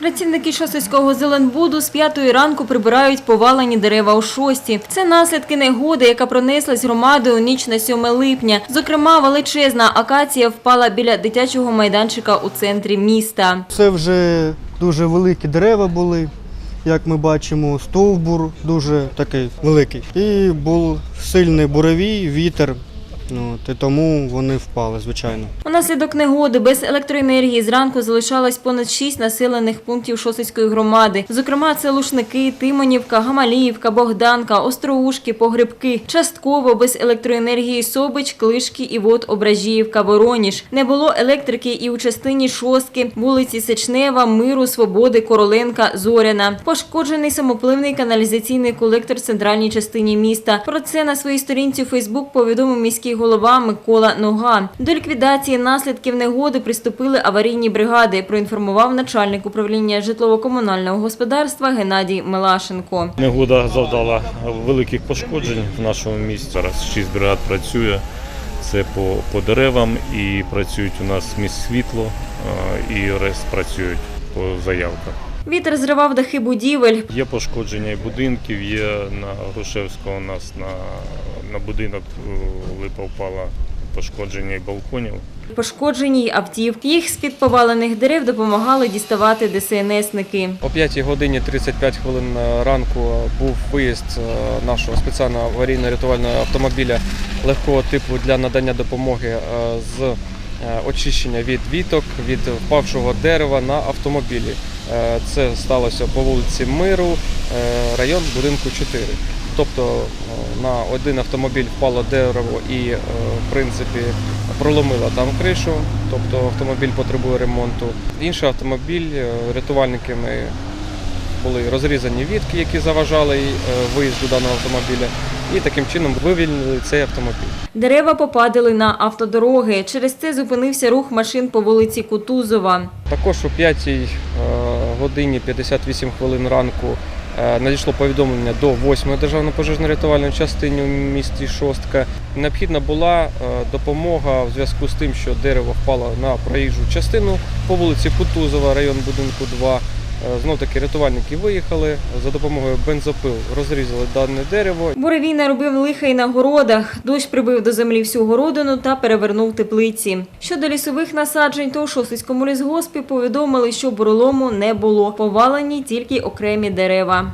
Працівники Шосицького Зеленбуду з п'ятої ранку прибирають повалені дерева у шості. Це наслідки негоди, яка пронеслась громадою у ніч на 7 липня. Зокрема, величезна акація впала біля дитячого майданчика у центрі міста. Це вже дуже великі дерева були, як ми бачимо, стовбур дуже такий великий. І був сильний буровій, вітер. От, і тому вони впали, звичайно. Унаслідок негоди без електроенергії зранку залишалось понад шість населених пунктів Шосицької громади. Зокрема, це Лушники, Тимонівка, Гамаліївка, Богданка, Остроушки, Погребки. Частково без електроенергії Собич, Клишки, Івот, Ображіївка, Вороніж. Не було електрики і у частині Шостки, вулиці Сечнева, Миру, Свободи, Короленка, Зоряна. Пошкоджений самопливний каналізаційний колектор центральній частині міста. Про це на своїй сторінці у Фейсбук повідомив міський голова Микола Нога. До ліквідації наслідків негоди приступили аварійні бригади, проінформував начальник управління житлово-комунального господарства Геннадій Мелашенко. Негода завдала великих пошкоджень в нашому місті. Зараз шість бригад працює. Це по, по деревам і працюють у нас міст світло і РЕС працюють по заявках. Вітер зривав дахи будівель. Є пошкодження і будинків, є на Грушевського у нас на, на будинок е, липа впала пошкодження і балконів. Пошкоджені й автівки. Їх з-під повалених дерев допомагали діставати ДСНСники. О 5 годині 35 хвилин ранку був виїзд е, нашого спеціального аварійно-рятувального автомобіля легкого типу для надання допомоги е, з е, очищення від віток, від впавшого дерева на автомобілі. Е, Це сталося по вулиці Миру, е, район будинку 4. Тобто е, на один автомобіль впало дерево і, в принципі, проломило там кришу, тобто автомобіль потребує ремонту. Інший автомобіль рятувальниками були розрізані вітки, які заважали виїзду даного автомобіля, і таким чином вивільнили цей автомобіль. Дерева попадали на автодороги. Через це зупинився рух машин по вулиці Кутузова. Також о 5 е, годині 58 хвилин ранку е, надійшло повідомлення до 8-ї державної пожежно-рятувальної частини у місті Шостка. Необхідна була е, допомога в зв'язку з тим, що дерево впало на проїжджу частину по вулиці Кутузова, район будинку 2. Знов таки рятувальники виїхали за допомогою бензопил, розрізали дане дерево. Буревій наробив лиха й на городах. Дощ прибив до землі всю городину та перевернув теплиці. Щодо лісових насаджень, то у Шосицькому лісгоспі повідомили, що буролому не було. Повалені тільки окремі дерева.